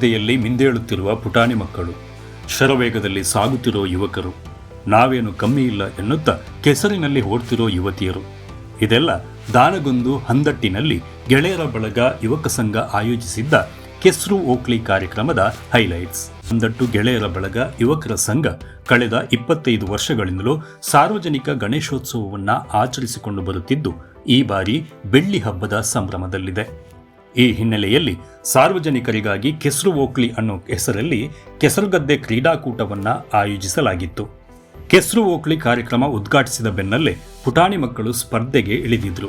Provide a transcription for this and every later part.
ರಸ್ತೆಯಲ್ಲಿ ಮಿಂದೇಳುತ್ತಿರುವ ಪುಟಾಣಿ ಮಕ್ಕಳು, ಶರವೇಗದಲ್ಲಿ ಸಾಗುತ್ತಿರೋ ಯುವಕರು, ನಾವೇನು ಕಮ್ಮಿ ಇಲ್ಲ ಎನ್ನುತ್ತಾ ಕೆಸರಿನಲ್ಲಿ ಓಡ್ತಿರೋ ಯುವತಿಯರು. ಇದೆಲ್ಲ ದಾನಗೊಂದು ಹಂದಟ್ಟಿನಲ್ಲಿ ಗೆಳೆಯರ ಬಳಗ ಯುವಕ ಸಂಘ ಆಯೋಜಿಸಿದ್ದ ಕೆಸ್ರು ಓಕ್ಲಿ ಕಾರ್ಯಕ್ರಮದ ಹೈಲೈಟ್ಸ್. ಹಂದಟ್ಟು ಗೆಳೆಯರ ಬಳಗ ಯುವಕರ ಸಂಘ ಕಳೆದ ಇಪ್ಪತ್ತೈದು ವರ್ಷಗಳಿಂದಲೂ ಸಾರ್ವಜನಿಕ ಗಣೇಶೋತ್ಸವವನ್ನು ಆಚರಿಸಿಕೊಂಡು ಬರುತ್ತಿದ್ದು, ಈ ಬಾರಿ ಬೆಳ್ಳಿ ಹಬ್ಬದ ಸಂಭ್ರಮದಲ್ಲಿದೆ. ಈ ಹಿನ್ನೆಲೆಯಲ್ಲಿ ಸಾರ್ವಜನಿಕರಿಗಾಗಿ ಕೆಸರು ಓಕ್ಲಿ ಅನ್ನೋ ಹೆಸರಲ್ಲಿ ಕೆಸರುಗದ್ದೆ ಕ್ರೀಡಾಕೂಟವನ್ನ ಆಯೋಜಿಸಲಾಗಿತ್ತು. ಕೆಸರು ಓಕ್ಲಿ ಕಾರ್ಯಕ್ರಮ ಉದ್ಘಾಟಿಸಿದ ಬೆನ್ನಲ್ಲೇ ಪುಟಾಣಿ ಮಕ್ಕಳು ಸ್ಪರ್ಧೆಗೆ ಇಳಿದಿದ್ರು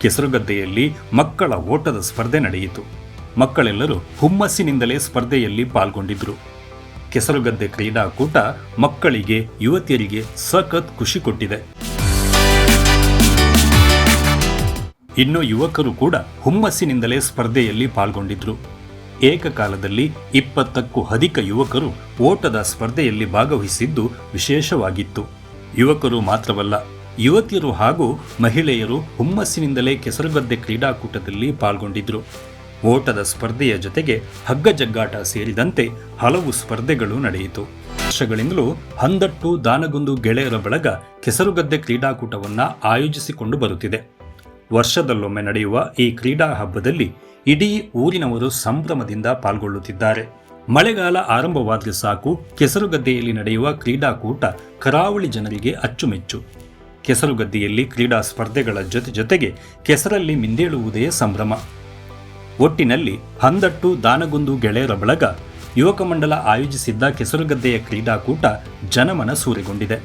ಕೆಸರುಗದ್ದೆಯಲ್ಲಿ ಮಕ್ಕಳ ಓಟದ ಸ್ಪರ್ಧೆ ನಡೆಯಿತು. ಮಕ್ಕಳೆಲ್ಲರೂ ಹುಮ್ಮಸ್ಸಿನಿಂದಲೇ ಸ್ಪರ್ಧೆಯಲ್ಲಿ ಪಾಲ್ಗೊಂಡಿದ್ರು. ಕೆಸರುಗದ್ದೆ ಕ್ರೀಡಾಕೂಟ ಮಕ್ಕಳಿಗೆ, ಯುವತಿಯರಿಗೆ ಸಖತ್ ಖುಷಿ ಕೊಟ್ಟಿದೆ. ಇನ್ನು ಯುವಕರು ಕೂಡ ಹುಮ್ಮಸ್ಸಿನಿಂದಲೇ ಸ್ಪರ್ಧೆಯಲ್ಲಿ ಪಾಲ್ಗೊಂಡಿದ್ರು. ಏಕಕಾಲದಲ್ಲಿ ಇಪ್ಪತ್ತಕ್ಕೂ ಅಧಿಕ ಯುವಕರು ಓಟದ ಸ್ಪರ್ಧೆಯಲ್ಲಿ ಭಾಗವಹಿಸಿದ್ದು ವಿಶೇಷವಾಗಿತ್ತು. ಯುವಕರು ಮಾತ್ರವಲ್ಲ, ಯುವತಿಯರು ಹಾಗೂ ಮಹಿಳೆಯರು ಹುಮ್ಮಸ್ಸಿನಿಂದಲೇ ಕೆಸರುಗದ್ದೆ ಕ್ರೀಡಾಕೂಟದಲ್ಲಿ ಪಾಲ್ಗೊಂಡಿದ್ರು. ಓಟದ ಸ್ಪರ್ಧೆಯ ಜೊತೆಗೆ ಹಗ್ಗ ಜಗ್ಗಾಟ ಸೇರಿದಂತೆ ಹಲವು ಸ್ಪರ್ಧೆಗಳು ನಡೆಯಿತು. ವರ್ಷಗಳಿಂದಲೂ ಹಂದಟ್ಟು ದಾನಗುಂದು ಗೆಳೆಯರ ಬಳಗ ಕೆಸರುಗದ್ದೆ ಕ್ರೀಡಾಕೂಟವನ್ನ ಆಯೋಜಿಸಿಕೊಂಡು ಬರುತ್ತಿದೆ. ವರ್ಷದಲ್ಲೊಮ್ಮೆ ನಡೆಯುವ ಈ ಕ್ರೀಡಾ ಹಬ್ಬದಲ್ಲಿ ಇಡೀ ಊರಿನವರು ಸಂಭ್ರಮದಿಂದ ಪಾಲ್ಗೊಳ್ಳುತ್ತಿದ್ದಾರೆ. ಮಳೆಗಾಲ ಆರಂಭವಾದರೆ ಸಾಕು, ಕೆಸರುಗದ್ದೆಯಲ್ಲಿ ನಡೆಯುವ ಕ್ರೀಡಾಕೂಟ ಕರಾವಳಿ ಜನರಿಗೆ ಅಚ್ಚುಮೆಚ್ಚು. ಕೆಸರುಗದ್ದೆಯಲ್ಲಿ ಕ್ರೀಡಾ ಸ್ಪರ್ಧೆಗಳ ಜೊತೆ ಜೊತೆಗೆ ಕೆಸರಲ್ಲಿ ಮಿಂದೇಳುವುದೇ ಸಂಭ್ರಮ. ಒಟ್ಟಿನಲ್ಲಿ ಹಂದಟ್ಟು ದಾನಗುಂದು ಗೆಳೆಯರ ಬಳಗ ಯುವಕ ಮಂಡಲ ಆಯೋಜಿಸಿದ್ದ ಕೆಸರುಗದ್ದೆಯ ಕ್ರೀಡಾಕೂಟ ಜನಮನ ಸೂರೆಗೊಂಡಿದೆ.